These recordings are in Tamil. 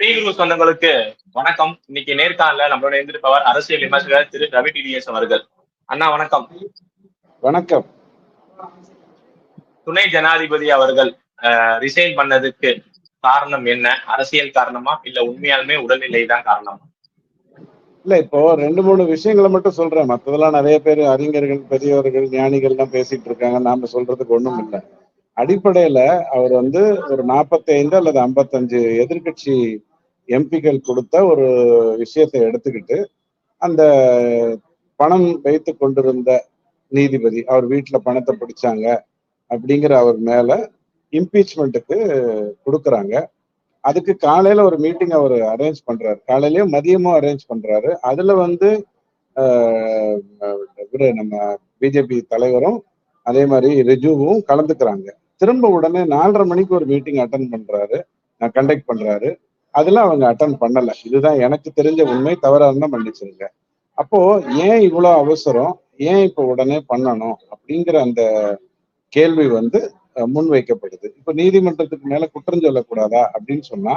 பீகுரு சொந்தங்களுக்கு வணக்கம். இன்னைக்கு நேர்காணல நம்மளோட இருந்திருப்பவர் அரசியல் விமர்சகர் திரு ரவி டிடிஎஸ் அவர்கள். அண்ணா வணக்கம். வணக்கம். துணை ஜனாதிபதி அவர்கள் ரிசைன் பண்ணதுக்கு காரணம் என்ன? அரசியல் காரணமா? இல்ல உண்மையாலுமே உடல்நிலை தான் காரணமா? இல்ல இப்போ ரெண்டு மூணு விஷயங்களை மட்டும் சொல்றேன். மத்ததெல்லாம் நிறைய பேர் அறிஞர்கள் பெரியவர்கள் ஞானிகள் எல்லாம் பேசிட்டு இருக்காங்க. நாம சொல்றதுக்கு ஒண்ணும் இல்லை. அடிப்படையில அவர் வந்து ஒரு நாற்பத்தி ஐந்து அல்லது ஐம்பத்தஞ்சு எதிர்கட்சி எம்பிக்கள் கொடுத்த ஒரு விஷயத்தை எடுத்துக்கிட்டு அந்த பணம் வைத்து கொண்டிருந்த நீதிபதி அவர் வீட்டில் பணத்தை பிடிச்சாங்க அப்படிங்கிற அவர் மேல இம்பீச்மெண்ட்டுக்கு கொடுக்குறாங்க. அதுக்கு காலையில ஒரு மீட்டிங் அவர் அரேஞ்ச் பண்றாரு. காலையிலயும் மதியமும் அரேஞ்ச் பண்றாரு. அதுல வந்து இவரு நம்ம பிஜேபி தலைவரும் அதே மாதிரி ரிஜுவும் கலந்துக்கிறாங்க. திரும்ப உடனே நாலரை மணிக்கு ஒரு மீட்டிங் அட்டன் பண்றாரு. கண்டக்ட் பண்றாரு. அதெல்லாம் அவங்க அட்டன் பண்ணல. இதுதான் எனக்கு தெரிஞ்ச உண்மை தவறா இருந்தா மன்னிச்சிருங்க. அப்போ ஏன் இவ்வளவு அவசரம்? ஏன் இப்ப உடனே பண்ணணும்? அப்படிங்கிற அந்த கேள்வி வந்து முன்வைக்கப்படுது. இப்ப நீதிமன்றத்துக்கு மேல குற்றம் சொல்லக்கூடாதா? அப்படின்னு சொன்னா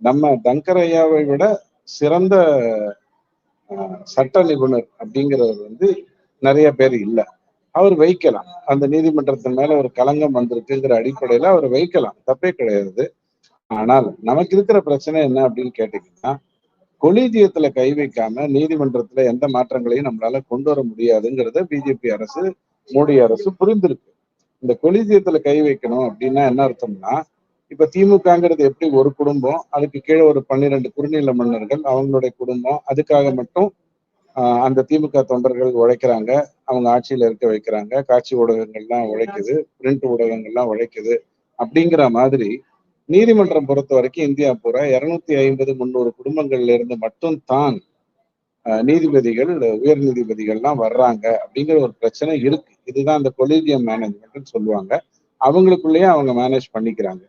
நம்ம தங்கரையாவை விட சிறந்த சட்ட நிபுணர் அப்படிங்கிறவர் வந்து நிறைய பேர் இல்லை. அவர் வைக்கலாம். அந்த நீதிமன்றத்தின் மேல ஒரு களங்கம் வந்திருக்குங்கிற அடிப்படையில அவர் வைக்கலாம். தப்பே கிடையாது. ஆனால் நமக்கு இருக்கிற பிரச்சனை என்ன அப்படின்னு கேட்டீங்கன்னா கொலிஜியத்துல கை வைக்காம நீதிமன்றத்துல எந்த மாற்றங்களையும் நம்மளால கொண்டு வர முடியாதுங்கிறத பிஜேபி அரசு மோடி அரசு புரிந்திருக்கு. இந்த கொலிஜியத்துல கை வைக்கணும் அப்படின்னா என்ன அர்த்தம்னா இப்ப திமுகங்கிறது எப்படி ஒரு குடும்பம் அதுக்கு கீழே ஒரு பன்னிரெண்டு குறுநில மன்னர்கள் அவங்களுடைய குடும்பம் அதுக்காக மட்டும் அந்த திமுக தொண்டர்கள் உழைக்கிறாங்க அவங்க ஆட்சியில இருக்க வைக்கிறாங்க காட்சி ஊடகங்கள்லாம் உழைக்குது பிரிண்ட் ஊடகங்கள்லாம் உழைக்குது அப்படிங்கிற மாதிரி நீதிமன்றம் பொறுத்த வரைக்கும் இந்தியா பூரா இருநூத்தி ஐம்பது முந்நூறு குடும்பங்கள்ல இருந்து மட்டும் தான் நீதிபதிகள் உயர் நீதிபதிகள்லாம் வர்றாங்க அப்படிங்கிற ஒரு பிரச்சனை இருக்கு. இதுதான் அந்த கொலீஜியம் மேனேஜ்மெண்ட்னு சொல்லுவாங்க. அவங்களுக்குள்ளேயே அவங்க மேனேஜ் பண்ணிக்கிறாங்க.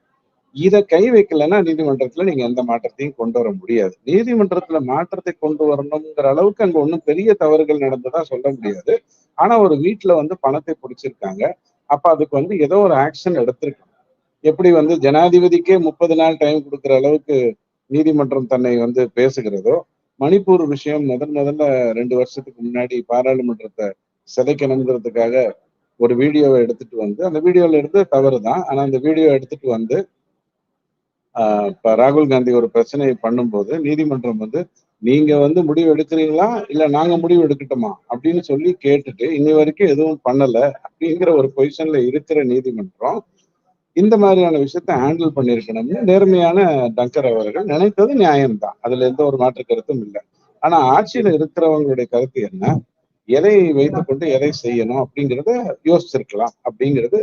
இதை கை வைக்கலன்னா நீதிமன்றத்துல நீங்க எந்த மாற்றத்தையும் கொண்டு வர முடியாது. நீதிமன்றத்துல மாற்றத்தை கொண்டு வரணுங்கிற அளவுக்கு அங்க ஒன்றும் பெரிய தவறுகள் நடந்ததா சொல்ல முடியாது. ஆனா ஒரு வீட்டுல வந்து பணத்தை பிடிச்சிருக்காங்க. அப்ப அதுக்கு வந்து ஏதோ ஒரு ஆக்ஷன் எடுத்திருக்காங்க எப்படி வந்து ஜனாதிபதிக்கே முப்பது நாள் டைம் கொடுக்குற அளவுக்கு நீதிமன்றம் தன்னை வந்து பேசுகிறதோ மணிப்பூர் விஷயம் முதன் முதல்ல ரெண்டு வருஷத்துக்கு முன்னாடி பாராளுமன்றத்தை சிதைக்கணுங்கிறதுக்காக ஒரு வீடியோவை எடுத்துட்டு வந்து அந்த வீடியோல இருந்து தவறு தான். ஆனா அந்த வீடியோ எடுத்துட்டு வந்து இப்ப ராகுல் காந்தி ஒரு பிரச்சனையை பண்ணும்போது நீதிமன்றம் வந்து நீங்க வந்து முடிவு எடுக்கிறீங்களா? இல்ல நாங்க முடிவு எடுக்கட்டுமா? அப்படின்னு சொல்லி கேட்டுட்டு இன்னி வரைக்கும் எதுவும் பண்ணல. அப்படிங்கிற ஒரு பொசிஷன்ல இருக்கிற நீதிமன்றம் இந்த மாதிரியான விஷயத்த ஹேண்டில் பண்ணியிருக்கணும்னு நேர்மையான டங்கர் அவர்கள் நினைத்தது நியாயம்தான். அதுல எந்த ஒரு மாற்று கருத்தும் இல்லை. ஆனா ஆட்சியில இருக்கிறவங்களுடைய கருத்து என்ன? எதை வைத்துக்கொண்டு எதை செய்யணும் அப்படிங்கிறத யோசிச்சிருக்கலாம் அப்படிங்கிறது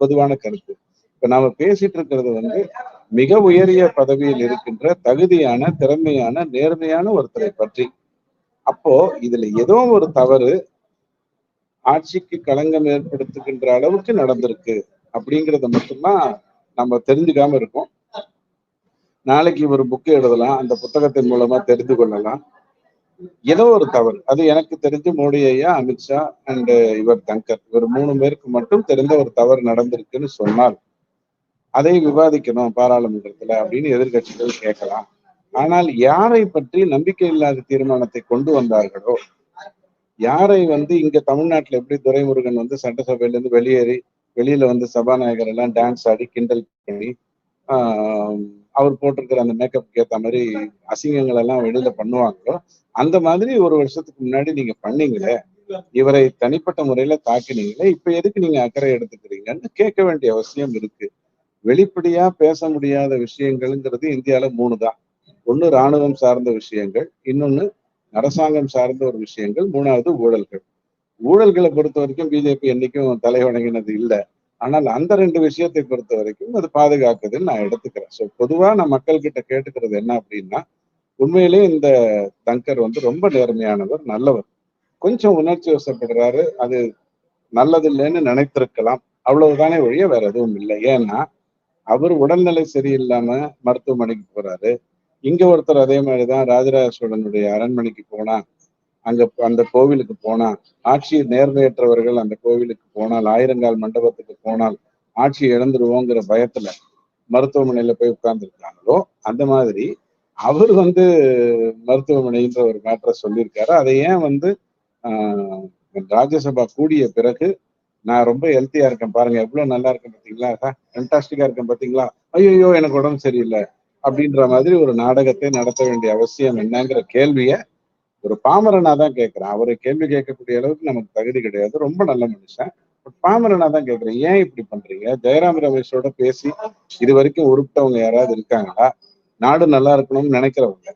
பொதுவான கருத்து. இப்ப நாம பேசிட்டு இருக்கிறது வந்து மிக உயரிய பதவியில் இருக்கின்ற தகுதியான திறமையான நேர்மையான ஒருத்தரை பற்றி. அப்போ இதுல ஏதோ ஒரு தவறு ஆட்சிக்கு களங்கம் ஏற்படுத்துகின்ற அளவுக்கு நடந்திருக்கு. அப்படிங்கிறத மட்டும்தான் நம்ம தெரிஞ்சுக்காம இருக்கோம். நாளைக்கு ஒரு புக்கு எழுதலாம். அந்த புத்தகத்தின் மூலமா தெரிந்து கொள்ளலாம். ஏதோ ஒரு தவறு. அது எனக்கு தெரிஞ்சு மோடி ஐயா அமித்ஷா அண்ட் இவர் தங்கர். இவர் மூணு பேருக்கு மட்டும் தெரிந்த ஒரு தவறு நடந்திருக்குன்னு சொன்னால் அதை விவாதிக்கணும் பாராளுமன்றத்துல அப்படின்னு எதிர்கட்சிகள் கேட்கலாம். ஆனால் யாரை பற்றி நம்பிக்கை இல்லாத தீர்மானத்தை கொண்டு வந்தார்களோ யாரை வந்து இங்க தமிழ்நாட்டுல எப்படி துரைமுருகன் வந்து சட்டசபையில இருந்து வெளியேறி வெளியில வந்து சபாநாயகர் எல்லாம் டான்ஸ் ஆடி கிண்டல் பண்ணி அவர் போட்டிருக்கிற அந்த மேக்கப்புக்கு ஏற்ற மாதிரி அசிங்கங்கள் எல்லாம் வெளியில பண்ணுவாங்களோ அந்த மாதிரி ஒரு வருஷத்துக்கு முன்னாடி நீங்க பண்ணீங்களே இவரை தனிப்பட்ட முறையில தாக்கினீங்களே இப்ப எதுக்கு நீங்க அக்கறை எடுத்துக்கிறீங்கன்னு கேட்க வேண்டிய அவசியம் இருக்கு. வெளிப்படையா பேச முடியாத விஷயங்கள்ங்கிறது இந்தியால மூணு தான் ஒண்ணு ராணுவம் சார்ந்த விஷயங்கள் இன்னொன்னு அரசாங்கம் சார்ந்த ஒரு விஷயங்கள் மூணாவது ஊழல்கள். ஊழல்களை பொறுத்த வரைக்கும் பிஜேபி என்னைக்கும் தலை வணங்கினது இல்லை. ஆனால் அந்த ரெண்டு விஷயத்தை பொறுத்த வரைக்கும் அது பாதுகாக்குதுன்னு நான் எடுத்துக்கிறேன். ஸோ பொதுவாக நான் மக்கள் கிட்ட கேட்டுக்கிறது என்ன அப்படின்னா உண்மையிலேயே இந்த தங்கர் வந்து ரொம்ப நேர்மையானவர் நல்லவர். கொஞ்சம் உணர்ச்சி வசப்படுறாரு அது நல்லது இல்லைன்னு நினைத்திருக்கலாம். அவ்வளவுதானே ஒழிய வேற எதுவும் இல்லை. ஏன்னா அவர் உடல்நிலை சரியில்லாம மருத்துவமனைக்கு போறாரு. இங்க ஒருத்தர் அதே மாதிரிதான் ராஜராஜ சோழனுடைய அரண்மனைக்கு போனா அங்க அந்த கோவிலுக்கு போனால் ஆட்சியை நேர்மையற்றவர்கள் அந்த கோவிலுக்கு போனால் ஆயிரங்கால் மண்டபத்துக்கு போனால் ஆட்சி இழந்துருவோங்கிற பயத்துல மருத்துவமனையில போய் உட்கார்ந்துருக்காங்களோ அந்த மாதிரி அவர் வந்து மருத்துவமனைன்ற ஒரு மேட்டரை சொல்லியிருக்காரு. அதை ஏன் வந்து ராஜ்யசபா கூடிய பிறகு நான் ரொம்ப ஹெல்த்தியா இருக்கேன் பாருங்க எவ்வளவு நல்லா இருக்கேன் பாத்தீங்களா ஃபென்டாஸ்டிக்கா இருக்கேன் பாத்தீங்களா ஐயோ எனக்கு உடம்பு சரியில்லை அப்படின்ற மாதிரி ஒரு நாடகத்தை நடத்த வேண்டிய அவசியம் என்னங்கிற கேள்வியை ஒரு பாமரனா தான் கேட்கிறேன் அவரை கேள்வி கேட்கக்கூடிய அளவுக்கு நமக்கு தகுதி கிடையாது. ரொம்ப நல்ல மனுஷன். பட் பாமரனா தான் கேட்கிறேன் ஏன் இப்படி பண்றீங்க? ஜெயராம் ரமேஷோட பேசி இது வரைக்கும் உருப்பிட்டவங்க யாராவது இருக்காங்களா? நாடு நல்லா இருக்கணும்னு நினைக்கிறவங்க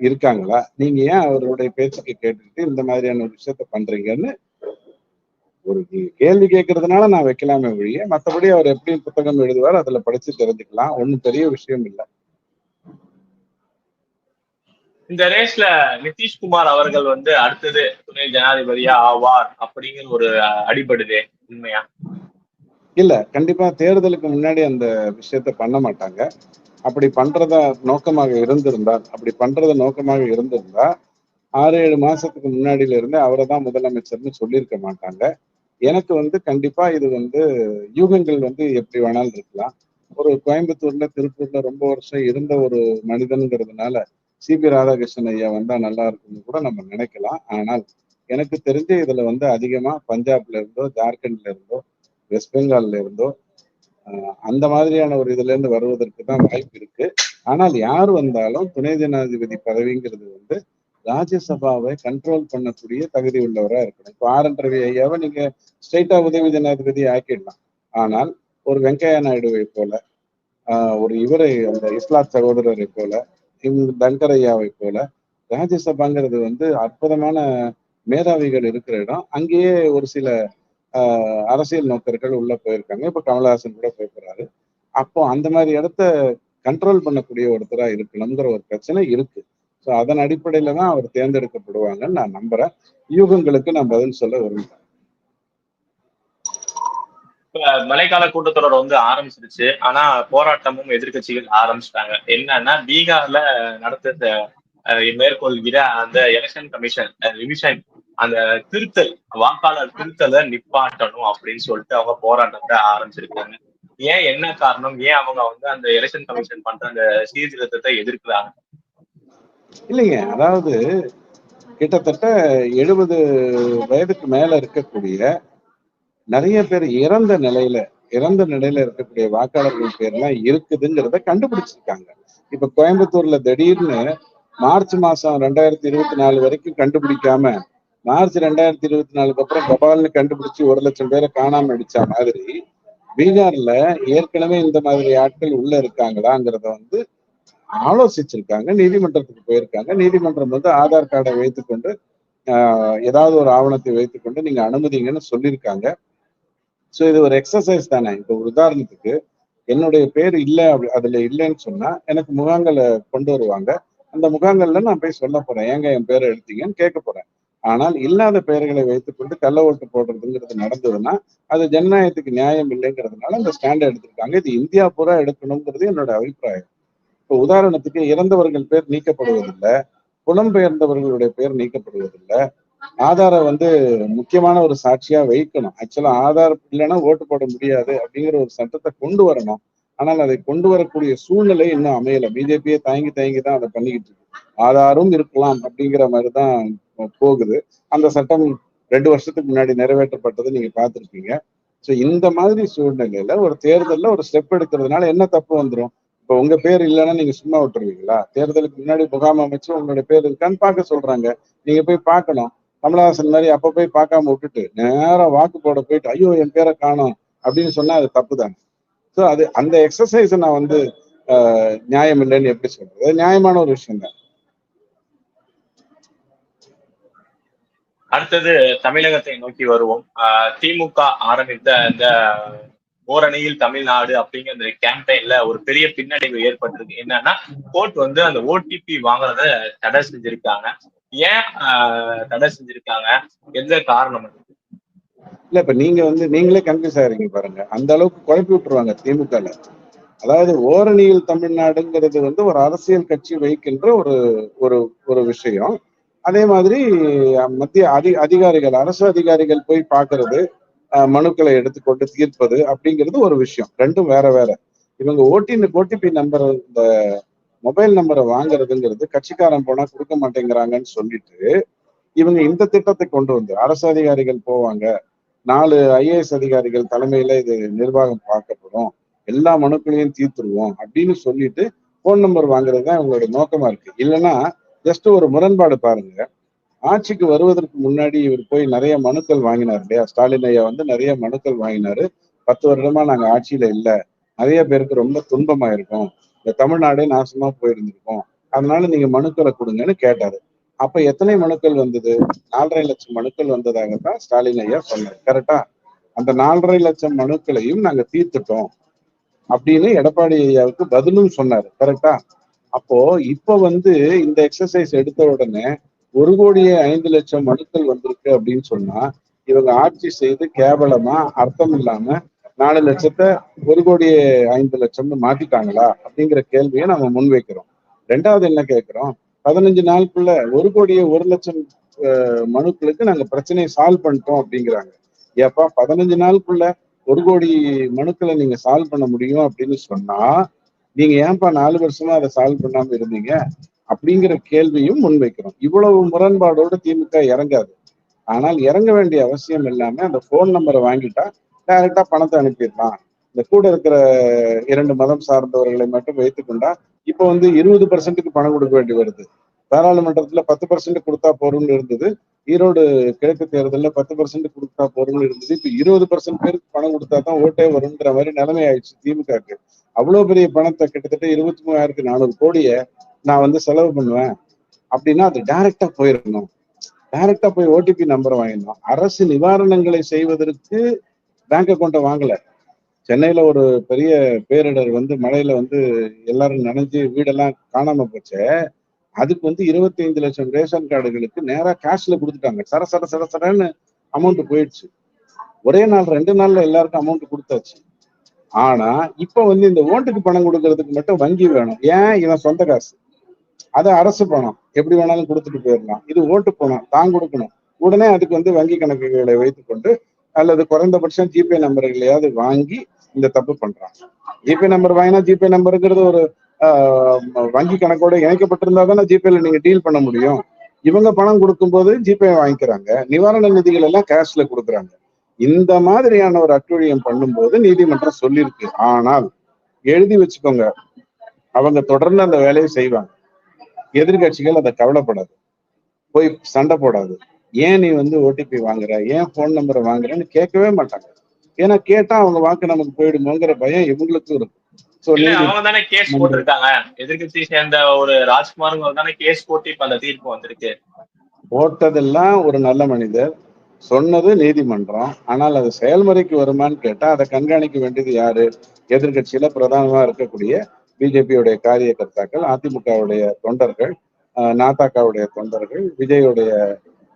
இருக்காங்களா? நீங்க ஏன் அவருடைய பேச்சுக்கு கேட்டுக்கிட்டு இந்த மாதிரியான ஒரு விஷயத்த பண்றீங்கன்னு ஒரு கேள்வி கேட்கறதுனால நான் வைக்கலாமே ஒழிய மத்தபடி அவர் எப்படி புத்தகம் எழுதுவார் அதுல படிச்சு தெரிஞ்சுக்கலாம். ஒன்றும் பெரிய விஷயம் இல்லை. இந்த ரேஸ்ல நிதிஷ்குமார் அவர்கள் வந்து அடுத்தது துணை ஜனாதிபதியா ஆவார் அப்படிங்கிற ஒரு அடிபடுதே உண்மையா? இல்ல கண்டிப்பா தேர்தலுக்கு முன்னாடி அந்த விஷயத்த பண்ண மாட்டாங்க. அப்படி பண்றதா நோக்கமாக இருந்திருந்தால் அப்படி பண்றத நோக்கமாக இருந்திருந்தா ஆறு ஏழு மாசத்துக்கு முன்னாடியில இருந்து அவரை தான் முதலமைச்சர்னு சொல்லியிருக்க மாட்டாங்க. எனக்கு வந்து கண்டிப்பா இது வந்து யூகங்கள் வந்து எப்படி வேணாலும் இருக்கலாம். ஒரு கோயம்புத்தூர்ல திருப்பூர்ல ரொம்ப வருஷம் இருந்த ஒரு மனிதனுங்கிறதுனால சிபி ராதாகிருஷ்ணன் ஐயா வந்தா நல்லா இருக்கும்னு கூட நம்ம நினைக்கலாம். ஆனால் எனக்கு தெரிஞ்ச இதுல வந்து அதிகமா பஞ்சாப்ல இருந்தோ ஜார்க்கண்ட்ல இருந்தோ வெஸ்ட் பெங்கால்ல இருந்தோ அந்த மாதிரியான ஒரு இதுல இருந்து வருவதற்கு தான் வாய்ப்பு இருக்கு. ஆனால் யார் வந்தாலும் துணை ஜனாதிபதி பதவிங்கிறது வந்து ராஜ்யசபாவை கண்ட்ரோல் பண்ணக்கூடிய தகுதி உள்ளவரா இருக்கணும். இப்போ ஆர். என். ரவி ஐயாவை நீங்க ஸ்ட்ரைட்டா உதவி ஜனாதிபதி ஆக்கிடலாம். ஆனால் ஒரு வெங்கையா நாயுடுவை போல ஆஹ் ஒரு இவரை அந்த இஸ்லாத் சகோதரரை போல இந்த தங்கரையாவை போல ராஜ்யசபாங்கிறது வந்து அற்புதமான மேதாவிகள் இருக்கிற இடம். அங்கேயே ஒரு சில ஆஹ் அரசியல் நோக்கர்கள் உள்ள போயிருக்காங்க. இப்ப கமலஹாசன் கூட போய் போறாரு. அப்போ அந்த மாதிரி இடத்த கண்ட்ரோல் பண்ணக்கூடிய ஒருத்தரா இருக்கணுங்கிற ஒரு பிரச்சனை இருக்கு. ஸோ அதன் அடிப்படையில தான் அவர் தேர்ந்தெடுக்கப்படுவாங்கன்னு நான் நம்புறேன். யூகங்களுக்கு நான் பதில் சொல்ல விரும்புறேன். இப்ப மழைக்கால கூட்டத்தொடர் வந்து ஆரம்பிச்சிருச்சு. ஆனா போராட்டமும் எதிர்க்கட்சிகள் ஆரம்பிச்சிட்டாங்க. என்னன்னா பீகார்ல நடத்த மேற்கொள்கிற அந்த எலெக்ஷன் கமிஷன் ரிவிஷன் அந்த திருத்தல் வாக்காளர் திருத்தலை நிப்பாட்டணும் அப்படின்னு சொல்லிட்டு அவங்க போராட்டத்தை ஆரம்பிச்சிருக்காங்க. ஏன் என்ன காரணம்? ஏன் அவங்க வந்து அந்த எலெக்ஷன் கமிஷன் பண்ற அந்த சீர்திருத்தத்தை எதிர்க்கிறாங்க? இல்லைங்க. அதாவது கிட்டத்தட்ட எழுபது வயதுக்கு மேல இருக்கக்கூடிய நிறைய பேர் இறந்த நிலையில இறந்த நிலையில இருக்கக்கூடிய வாக்காளர்கள் பேர்லாம் இருக்குதுங்கிறத கண்டுபிடிச்சிருக்காங்க. இப்ப கோயம்புத்தூர்ல திடீர்னு மார்ச் மாசம் ரெண்டாயிரத்தி இருபத்தி நாலு வரைக்கும் கண்டுபிடிக்காம மார்ச் ரெண்டாயிரத்தி இருபத்தி நாலுக்கு அப்புறம் கபால்னு கண்டுபிடிச்சு ஒரு லட்சம் பேரை காணாம அடிச்ச மாதிரி பீகார்ல ஏற்கனவே இந்த மாதிரி ஆட்கள் உள்ள இருக்காங்களாங்கிறத வந்து ஆலோசிச்சிருக்காங்க நீதிமன்றத்துக்கு போயிருக்காங்க. நீதிமன்றம் வந்து ஆதார் கார்டை வைத்துக்கொண்டு ஆஹ் ஏதாவது ஒரு ஆவணத்தை வைத்துக்கொண்டு நீங்க அனுமதிங்கன்னு சொல்லியிருக்காங்க. ஸோ இது ஒரு எக்ஸசைஸ் தானே? இப்போ ஒரு உதாரணத்துக்கு என்னுடைய பேர் இல்லை அப்படி அதுல இல்லைன்னு சொன்னா எனக்கு முகாங்களை கொண்டு வருவாங்க. அந்த முகாங்கள்ல நான் போய் சொல்ல போறேன். ஏங்க என் பேரை எடுத்தீங்கன்னு கேட்க போறேன். ஆனால் இல்லாத பெயர்களை வைத்துக்கொண்டு கள்ள ஓட்டு போடுறதுங்கிறது நடந்ததுன்னா அது ஜனநாயகத்துக்கு நியாயம் இல்லைங்கிறதுனால அந்த ஸ்டாண்டை எடுத்திருக்காங்க. இது இந்தியா பூரா எடுக்கணுங்கிறது என்னோட அபிப்பிராயம். இப்போ உதாரணத்துக்கு இறந்தவர்கள் பேர் நீக்கப்படுவதில்லை. புலம்பெயர்ந்தவர்களுடைய பேர் நீக்கப்படுவதில்லை. ஆதாரை வந்து முக்கியமான ஒரு சாட்சியா வைக்கணும். ஆக்சுவலா ஆதார் இல்லைன்னா ஓட்டு போட முடியாது அப்படிங்கிற ஒரு சட்டத்தை கொண்டு வரணும். ஆனால் அதை கொண்டு வரக்கூடிய சூழ்நிலை இன்னும் அமையல. பிஜேபியை தயங்கி தயங்கி தான் அதை பண்ணிக்கிட்டு இருக்கு. ஆதாரும் இருக்கலாம் அப்படிங்கிற மாதிரி தான் போகுது. அந்த சட்டம் ரெண்டு வருஷத்துக்கு முன்னாடி நிறைவேற்றப்பட்டதை நீங்க பார்த்துருப்பீங்க. ஸோ இந்த மாதிரி சூழ்நிலையில ஒரு தேர்தலில் ஒரு ஸ்டெப் எடுக்கிறதுனால என்ன தப்பு வந்துடும் இப்போ உங்க பேர் இல்லைன்னா நீங்க சும்மா விட்டுருவீங்களா? தேர்தலுக்கு முன்னாடி முகாம் அமைச்சு உங்களுடைய பேர் இருக்கான்னு பார்க்க சொல்றாங்க. நீங்க போய் பார்க்கணும். கமலஹாசன் மாதிரி அப்ப போய் பார்க்காம விட்டுட்டு நேரா வாக்கு போட போயிட்டு ஐயோ என் பேரை காணோம் அப்படின்னு சொன்னா அது தப்பு தானே ஸோ அது அந்த எக்ஸசைஸை நான் வந்து ஆஹ், நியாயம் இல்லைன்னு எப்படி சொல்றது? அது நியாயமான ஒரு விஷயம் தான். அடுத்தது தமிழகத்தை நோக்கி வருவோம். ஆஹ் திமுக ஆரம்பித்த இந்த ஓரணியில் தமிழ்நாடு அப்படிங்கிற அந்த கேம்பெயின்ல ஒரு பெரிய பின்னடைவு ஏற்பட்டிருக்கு. என்னன்னா கோர்ட் வந்து அந்த ஓடிபி வாங்குறத தடை செஞ்சிருக்காங்க. ஏன் தடை செஞ்சிருக்காங்க? எந்த காரணம் இல்ல இப்ப நீங்க வந்து நீங்களே கன்ஃபியூஸ் ஆகிறீங்க பாருங்க. அந்த அளவுக்கு குழப்பி விட்டுருவாங்க திமுகல. அதாவது ஓரணியில் தமிழ்நாடுங்கிறது வந்து ஒரு அரசியல் கட்சி வைக்கின்ற ஒரு ஒரு ஒரு விஷயம். அதே மாதிரி மத்திய அதி அதிகாரிகள் அரசு அதிகாரிகள் போய் பாக்குறது மனுக்களை எடுத்துக்கொண்டு தீர்ப்பது அப்படிங்கிறது ஒரு விஷயம். ரெண்டும் வேற வேற. இவங்க ஓடி ஓடிபி நம்பர் இந்த மொபைல் நம்பரை வாங்குறதுங்கிறது கட்சிக்காரன் போனா கொடுக்க மாட்டேங்கிறாங்கன்னு சொல்லிட்டு இவங்க இந்த திட்டத்தை கொண்டு வந்து அரசு அதிகாரிகள் போவாங்க. நாலு ஐஏஎஸ் அதிகாரிகள் தலைமையில இது நிர்வாகம் பார்க்கப்படும். எல்லா மனுக்களையும் தீர்த்துருவோம் அப்படின்னு சொல்லிட்டு போன் நம்பர் வாங்குறது தான் இவங்களோட நோக்கமா இருக்கு. இல்லைன்னா ஜஸ்ட் ஒரு முரண்பாடு பாருங்க. ஆட்சிக்கு வருவதற்கு முன்னாடி இவர் போய் நிறைய மனுக்கள் வாங்கினார் இல்லையா? ஸ்டாலின் ஐயா வந்து நிறைய மனுக்கள் வாங்கினாரு. பத்து வருடமா நாங்க ஆட்சியில இல்ல. நிறைய பேருக்கு ரொம்ப துன்பமா இருக்கும் இந்த தமிழ்நாடே நாசமா போயிருந்திருக்கும். அதனால நீங்க மனுக்களை கொடுங்கன்னு கேட்டாரு. அப்ப எத்தனை மனுக்கள் வந்தது? நாலரை லட்சம் மனுக்கள் வந்ததாகத்தான் ஸ்டாலின் ஐயா சொன்னார். கரெக்டா அந்த நாலரை லட்சம் மனுக்களையும் நாங்க தீர்த்துட்டோம். அப்படின்னு எடப்பாடி ஐயாவுக்கு பதிலும் சொன்னாரு. கரெக்டா அப்போ இப்ப வந்து இந்த எக்ஸசைஸ் எடுத்த உடனே ஒரு கோடியே ஐந்து லட்சம் மனுக்கள் வந்திருக்கு அப்படின்னு சொன்னா இவங்க ஆட்சி செய்து கேவலமா அர்த்தம் இல்லாம நாலு லட்சத்தை ஒரு கோடியே ஐந்து லட்சம்னு மாத்திட்டாங்களா அப்படிங்கிற கேள்வியை நம்ம முன்வைக்கிறோம். ரெண்டாவது என்ன கேட்கிறோம்? பதினஞ்சு நாளுக்குள்ள ஒரு கோடியே ஒரு லட்சம் மனுக்களுக்கு நாங்க பிரச்சனையை சால்வ் பண்ணிட்டோம் அப்படிங்கிறாங்க. ஏப்பா பதினஞ்சு நாளுக்குள்ள ஒரு கோடி மனுக்களை நீங்க சால்வ் பண்ண முடியும் அப்படின்னு சொன்னா நீங்க ஏன்பா நாலு வருஷமா அதை சால்வ் பண்ணாம இருந்தீங்க அப்படிங்கிற கேள்வியும் முன்வைக்கிறோம். இவ்வளவு முரண்பாடோட திமுக இறங்காது. ஆனால் இறங்க வேண்டிய அவசியம் இல்லாம அந்த போன் நம்பரை வாங்கிட்டா டைரக்டா பணத்தை அனுப்பிடலாம். இந்த கூட இருக்கிற இரண்டு மதம் சார்ந்தவர்களை மட்டும் வைத்துக்கொண்டா இப்ப வந்து இருபது பர்சன்ட்டுக்கு பணம் கொடுக்க வேண்டி வருது. பாராளுமன்றத்துல பத்து பர்சன்ட் கொடுத்தா போறோம்னு இருந்தது. ஈரோடு கிழக்கு தேர்தலில் பத்து பர்சன்ட் கொடுத்தா போறோம்னு இருந்தது. இப்ப இருபது பர்சன்ட் பேருக்கு பணம் கொடுத்தா தான் ஓட்டே வரும்ன்ற மாதிரி நிலைமை ஆயிடுச்சு திமுகக்கு அவ்வளவு பெரிய பணத்தை கிட்டத்தட்ட இருபத்தி மூவாயிரத்தி நானூறு கோடியை நான் வந்து செலவு பண்ணுவேன் அப்படின்னா அது டைரக்டா போயிடணும். டைரக்டா போய் ஓடிபி நம்பர் வாங்கிடணும். அரசு நிவாரணங்களை செய்வதற்கு பேங்க் அக்கௌண்ட்டை வாங்கலை. சென்னையில ஒரு பெரிய பேரிடர் வந்து மழையில வந்து எல்லாரும் நனைஞ்சு வீடெல்லாம் காணாம போச்சே. அதுக்கு வந்து இருபத்தி ஐந்து லட்சம் ரேஷன் கார்டுகளுக்கு நேரா கேஷ்ல கொடுத்துட்டாங்க. சர சர சர சரன்னு அமௌண்ட் போயிடுச்சு. ஒரே நாள் ரெண்டு நாள்ல எல்லாருக்கும் அமௌண்ட் கொடுத்தாச்சு. ஆனா இப்ப வந்து இந்த ஓட்டுக்கு பணம் கொடுக்கறதுக்கு மட்டும் வங்கி வேணும். ஏன்? இவன் சொந்த காசு. அது அரசு பணம். எப்படி வேணாலும் கொடுத்துட்டு போயிடலாம். இது ஓட்டு பணம். தான் கொடுக்கணும். உடனே அதுக்கு வந்து வங்கி கணக்குகளை வைத்துக்கொண்டு அல்லது குறைந்தபட்சம் ஜிபே நம்பர்களையாவது வாங்கி இந்த தப்பு பண்றாங்க. ஜிபே நம்பர் வாங்கினா ஜிபே நம்பருங்கிறது ஒரு ஆஹ், வங்கி கணக்கோட இணைக்கப்பட்டிருந்தா தானே ஜிபேல நீங்க டீல் பண்ண முடியும். இவங்க பணம் கொடுக்கும்போது ஜிபே வாங்கிக்கிறாங்க. நிவாரண நிதிகள் எல்லாம் கேஷ்ல கொடுக்குறாங்க. இந்த மாதிரியான ஒரு அட்டுழியம் பண்ணும்போது நீதிமன்றம் சொல்லியிருக்கு. ஆனால் எழுதி வச்சுக்கோங்க. அவங்க தொடர்ந்து அந்த வேலையை செய்வாங்க. எதிர்கட்சிகள் அதை கவலைப்படாது. போய் சண்டை போடாது. ஏன் நீ வந்து ஓடிபி வாங்குற? ஏன் போன் நம்பரை வாங்குறன்னு கேட்கவே மாட்டாங்க. ஏன்னா கேட்டா அவங்க வாக்கு நமக்கு போயிடுமோங்கிற பயம் இவங்களுக்கும் இருக்கும். அவங்க தானே கேஸ். போட்டிருக்காங்க. எதிர்க்கட்சி சேர்ந்த ஒரு ராஜ்குமாருங்க தானே கேஸ் போட்டு இப்ப அந்த தீர்ப்பு வந்திருக்கு. போட்டதெல்லாம் ஒரு நல்ல மனிதர். சொன்னது நீதிமன்றம். ஆனால் அது செயல்முறைக்கு வருமான்னு கேட்டா அதை கண்காணிக்க வேண்டியது யாரு? எதிர்க்கட்சியில பிரதானமா இருக்கக்கூடிய பிஜேபியுடைய காரியகர்த்தாக்கள் அதிமுகவுடைய தொண்டர்கள் நாதாக்காவுடைய தொண்டர்கள் விஜயுடைய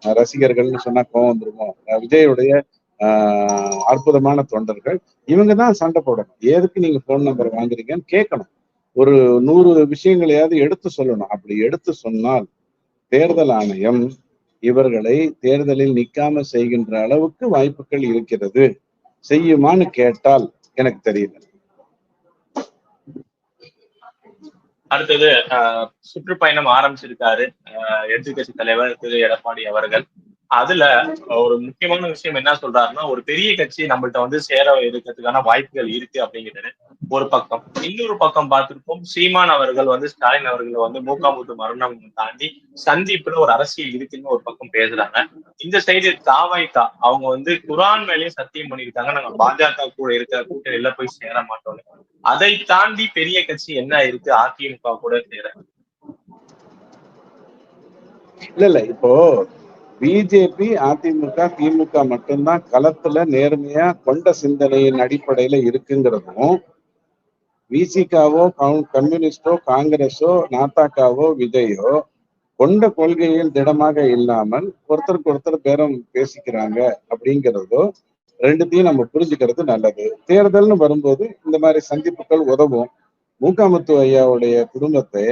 ரசிகர்கள்னு சொன்னா கோவம் வந்துருமோ? விஜயுடைய ஆஹ் அற்புதமான தொண்டர்கள் இவங்க தான் சண்டை போடணும். எதுக்கு நீங்க போன் நம்பர் வாங்குறீங்கன்னு கேட்கணும். ஒரு நூறு விஷயங்களையாவது எடுத்து சொல்லணும். அப்படி எடுத்து சொன்னால் தேர்தல் ஆணையம் இவர்களை தேர்தலில் நிக்காம செய்கின்ற அளவுக்கு வாய்ப்புகள் இருக்கிறது. செய்யுமான்னு கேட்டால் எனக்கு தெரியல. அடுத்தது ஆஹ், சுற்றுப்பயணம் ஆரம்பிச்சிருக்காரு எதிர்கட்சி எதிர்க்கட்சி தலைவர் திரு. எடப்பாடி அவர்கள். அதுல ஒரு முக்கியமான விஷயம் என்ன சொல்றாருன்னா ஒரு பெரிய கட்சி நம்மள்ட்ட வந்து சேர இருக்கிறதுக்கான வாய்ப்புகள் இருக்கு அப்படிங்கிறது. ஒரு பக்கம் இன்னொரு பக்கம் பார்த்திருப்போம் சீமான் அவர்கள் வந்து ஸ்டாலின் அவர்களை வந்து மூக்காமுத்து மரணம் தாண்டி சந்திப்புல ஒரு அரசியல் இருக்குன்னு ஒரு பக்கம் பேசுறாங்க. இந்த சைடு தாவாய்க்கா அவங்க வந்து குரான் மேலேயே சத்தியம் பண்ணியிருக்காங்க நாங்க பாஜக கூட இருக்கிற கூட்டணியில போய் சேர மாட்டோம் அதை தாண்டி பெரிய கட்சி என்ன இருக்கு? அதிமுக கூட சேர. இல்ல இல்ல. இப்போ பிஜேபி அதிமுக திமுக மட்டும்தான் களத்துல நேர்மையா கொண்ட சிந்தனையின் அடிப்படையில இருக்குங்கிறதும் விசிகாவோ கம்யூனிஸ்டோ காங்கிரஸோ நாத்தாக்காவோ விஜயோ கொண்ட கொள்கையில் திடமாக இல்லாமல் ஒருத்தருக்கு ஒருத்தர் பேரம் பேசிக்கிறாங்க அப்படிங்கிறதோ ரெண்டுத்தையும் நம்ம புரிஞ்சுக்கிறது நல்லது. தேர்தல்னு வரும்போது இந்த மாதிரி சந்திப்புகள் உதவும். மூக்காமுத்து ஐயாவுடைய குடும்பத்தை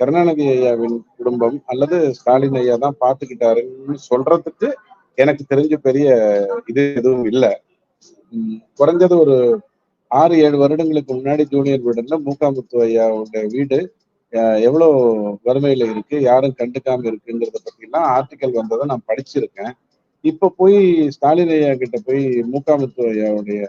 கருணாநிதி ஐயாவின் குடும்பம் அல்லது ஸ்டாலின் ஐயா தான் பார்த்துக்கிட்டாருன்னு சொல்றதுக்கு எனக்கு தெரிஞ்ச பெரிய இது எதுவும் இல்லை. குறைஞ்சது ஒரு ஆறு ஏழு வருடங்களுக்கு முன்னாடி ஜூனியர் வீடுல மூக்காமுத்து ஐயாவுடைய வீடு எவ்வளோ எவ்வளவு வறுமையில இருக்கு யாரும் கண்டுக்காம இருக்குங்கிறத பத்திலாம் ஆர்டிக்கல் வந்ததை நான் படிச்சிருக்கேன். இப்ப போய் ஸ்டாலின் ஐயா கிட்ட போய் மூக்காமுத்து ஐயாவுடைய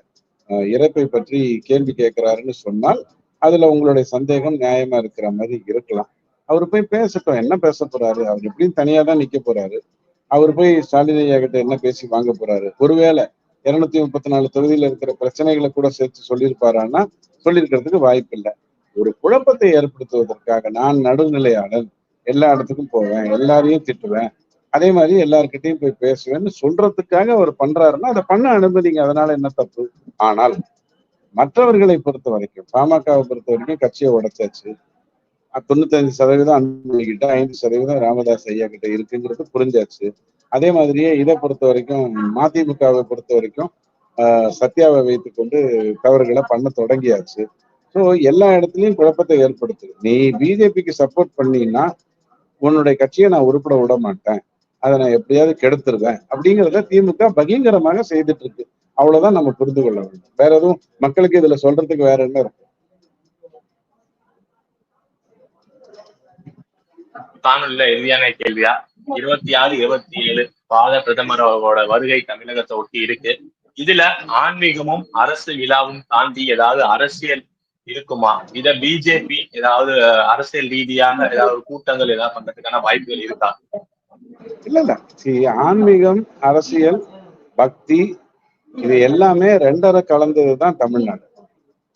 இறப்பை பற்றி கேள்வி கேட்கிறாருன்னு சொன்னால் அதுல உங்களுடைய சந்தேகம் நியாயமா இருக்கிற மாதிரி இருக்கலாம். அவர் போய் பேசட்டும் என்ன பேச போறாரு அவர் எப்படியும் தனியா தான் நிக்க போறாரு. அவர் போய் ஸ்டாலின் ஐயா கிட்ட என்ன பேசி வாங்க போறாரு? ஒருவேளை இருநூத்தி முப்பத்தி நாலு தொகுதியில இருக்கிற பிரச்சனைகளை கூட சேர்த்து சொல்லியிருப்பாரான்னா சொல்லியிருக்கிறதுக்கு வாய்ப்பு இல்லை ஒரு குழப்பத்தை ஏற்படுத்துவதற்காக நான் நடுநிலையாளன். எல்லா இடத்துக்கும் போவேன் எல்லாரையும் திட்டுவேன். அதே மாதிரி எல்லார்கிட்டையும் போய் பேசுவேன்னு சொல்றதுக்காக அவர் பண்றாருன்னா அதை பண்ண அனுமதிங்க. அதனால என்ன தப்பு? ஆனால் மற்றவர்களை பொறுத்த வரைக்கும் பாமகவை பொறுத்த வரைக்கும் கட்சியை உடைச்சாச்சு. தொண்ணூத்தி தொண்ணூத்தஞ்சு சதவீதம் அன்பு கிட்ட ஐந்து சதவீதம் ராமதாஸ் ஐயா கிட்ட இருக்குங்கிறது புரிஞ்சாச்சு. அதே மாதிரியே இதை பொறுத்த வரைக்கும் மதிமுகவை பொறுத்த வரைக்கும் ஆஹ் சத்யாவை வைத்துக்கொண்டு தவறுகளை பண்ண தொடங்கியாச்சு. ஸோ எல்லா இடத்துலயும் குழப்பத்தை ஏற்படுத்துது. நீ பிஜேபிக்கு சப்போர்ட் பண்ணீங்கன்னா உன்னுடைய கட்சியை நான் உருப்பட விட மாட்டேன். அதை நான் எப்படியாவது கெடுத்துருவேன். அப்படிங்கிறத திமுக பகிங்கரமாக செய்துட்டு இருக்கு அவ்வளவுதான் நம்ம புரிந்து கொள்ள வேண்டும். வேற எதுவும் மக்களுக்கு இதுல சொல்றதுக்கு வேற என்ன இருக்கு? காணொலியில இறுதியான கேள்வியா? இருபத்தி ஆறு இருபத்தி ஏழு பாத பிரதமரோட வருகை தமிழகத்தை ஒட்டி இருக்கு. இதுல ஆன்மீகமும் அரசு விழாவும் தாண்டி ஏதாவது அரசியல் இருக்குமா? இத பிஜேபி ஏதாவது அரசியல் ரீதியான ஏதாவது கூட்டங்கள் ஏதாவது பண்றதுக்கான வாய்ப்புகள் இருக்கா? இல்ல இல்ல. ஆன்மீகம் அரசியல் பக்தி இது எல்லாமே ரெண்டரை கலந்ததுதான் தமிழ்நாடு.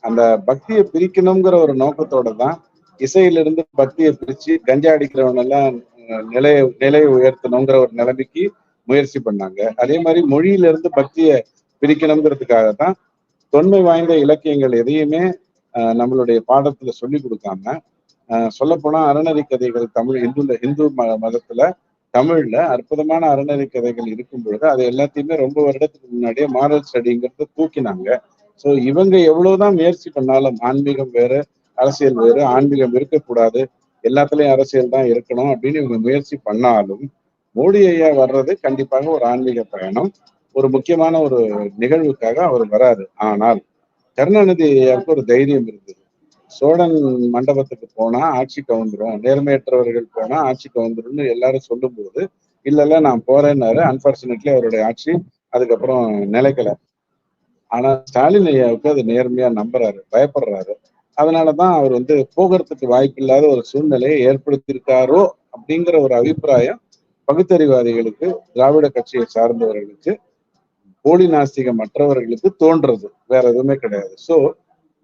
அந்த பக்தியை பிரிக்கணுங்கிற ஒரு நோக்கத்தோட தான் இசையிலிருந்து பக்தியை பிரிச்சு கஞ்சா அடிக்கிறவன் எல்லாம் நிலைய நிலையை உயர்த்தணுங்கிற ஒரு நிலைமைக்கு முயற்சி பண்ணாங்க. அதே மாதிரி மொழியில இருந்து பக்தியை பிரிக்கணுங்கிறதுக்காக தான் தொன்மை வாய்ந்த இலக்கியங்கள் எதையுமே நம்மளுடைய பாடத்துல சொல்லி கொடுக்காம சொல்லப்போனா அறநெறி கதைகள் தமிழ் இந்து இந்து ம- மதத்துல தமிழ்ல அற்புதமான அறநெறி கதைகள் இருக்கும் பொழுது அது எல்லாத்தையுமே ரொம்ப வருடத்துக்கு முன்னாடியே மாரல் ஸ்டடிங்கிறத தூக்கினாங்க. சோ இவங்க எவ்வளவுதான் முயற்சி பண்ணாலும் ஆன்மீகம் வேறு அரசியல் வேறு ஆன்மீகம் இருக்கக்கூடாது. எல்லாத்துலயும் அரசியல் தான் இருக்கணும் அப்படின்னு இவங்க முயற்சி பண்ணாலும் மோடி ஐயா வர்றது கண்டிப்பாக ஒரு ஆன்மீக பயணம் ஒரு முக்கியமான ஒரு நிகழ்வுக்காக அவர் வராரு. ஆனால் கருணாநிதி ஐயாவுக்கு ஒரு தைரியம் இருந்தது சோழன் மண்டபத்துக்கு போனா ஆட்சி கவுந்துரும் நேர்மையற்றவர்கள் போனா ஆட்சி கவுந்துரும்னு எல்லாரும் சொல்லும்போது இல்ல இல்ல நான் போறேன்னாரு. அன்பார்ச்சுனேட்லி அவருடைய ஆட்சி அதுக்கப்புறம் நிலைக்கல. ஆனா ஸ்டாலின் ஐயாவுக்கு அது நேர்மையா நம்புறாரு பயப்படுறாரு. அதனாலதான் அவர் வந்து போகிறதுக்கு வாய்ப்பில்லாத ஒரு சூழ்நிலையை ஏற்படுத்தியிருக்காரோ அப்படிங்கிற ஒரு அபிப்பிராயம் பகுத்தறிவாதிகளுக்கு திராவிட கட்சியை சார்ந்தவர்களுக்கு போலி நாஸ்திகம் மற்றவர்களுக்கு தோன்றது. வேற எதுவுமே கிடையாது. சோ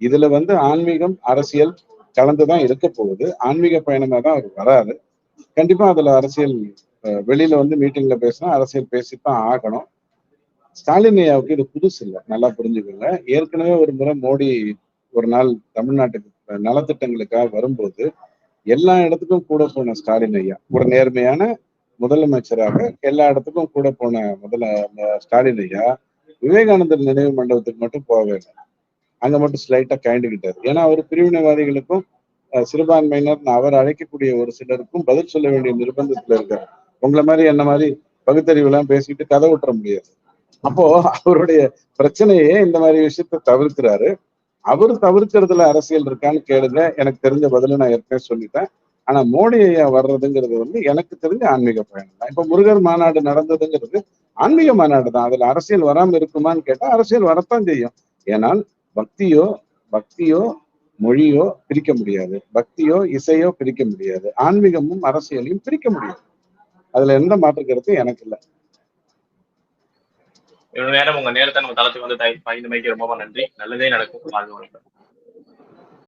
இதுல வந்து ஆன்மீகம் அரசியல் கலந்துதான் இருக்க போகுது. ஆன்மீக பயணமா தான் அவர் வராரு. கண்டிப்பா அதுல அரசியல் வெளியில வந்து மீட்டிங்ல பேசினா அரசியல் பேசித்தான் ஆகணும். ஸ்டாலின் ஐயாவுக்கு இது புதுசு இல்லை நல்லா புரிஞ்சுக்கோங்க. ஏற்கனவே ஒரு முறை மோடி ஒரு நாள் தமிழ்நாட்டுக்கு நலத்திட்டங்களுக்காக வரும்போது எல்லா இடத்துக்கும் கூட போன ஸ்டாலின் ஐயா. ஒரு நேர்மையான முதலமைச்சராக எல்லா இடத்துக்கும் கூட போன முதல ஸ்டாலின் ஐயா விவேகானந்தர் நினைவு மண்டபத்துக்கு மட்டும் போகவே இல்லை. அங்க மட்டும் ஸ்லைட்டா கயண்டுகிட்டாரு. ஏன்னா அவர் பிரிவினைவாதிகளுக்கும் சிறுபான்மையினர் அவர் அழைக்கக்கூடிய ஒரு சிலருக்கும் பதில் சொல்ல வேண்டிய நிர்பந்தத்துல இருக்காரு. உங்களை மாதிரி என்ன மாதிரி பகுத்தறிவுலாம் பேசிட்டு கதை விட்டுற முடியாது. அப்போ அவருடைய பிரச்சனையே இந்த மாதிரி விஷயத்த தவிர்க்கிறாரு. அவர் தவிர்க்கிறதுல அரசியல் இருக்கான்னு கேளுங்க. எனக்கு தெரிஞ்ச பதில நான் ஏற்கனவே சொல்லிட்டேன். ஆனா மோடி ஐயா வர்றதுங்கிறது வந்து எனக்கு தெரிஞ்ச ஆன்மீக பயணம் தான். இப்ப முருகர் மாநாடு நடந்ததுங்கிறது ஆன்மீக மாநாடு தான். அதுல அரசியல் வராம இருக்குமான்னு கேட்டா அரசியல் வரத்தான் செய்யும். ஏனால் பக்தியோ பக்தியோ மொழியோ பிரிக்க முடியாது. பக்தியோ இசையோ பிரிக்க முடியாது. ஆன்மீகமும் அரசியலையும் பிரிக்க முடியாது. அதுல எந்த மாற்று கருத்தும் எனக்கு இல்லை. இவ்வளவு நேரம் உங்க நேரத்தை நம்ம தளத்துக்கு வந்து பகிர்ந்தமைக்கு ரொம்ப நன்றி. நல்லதே நடக்கும். வாழ்க வளமுடன்.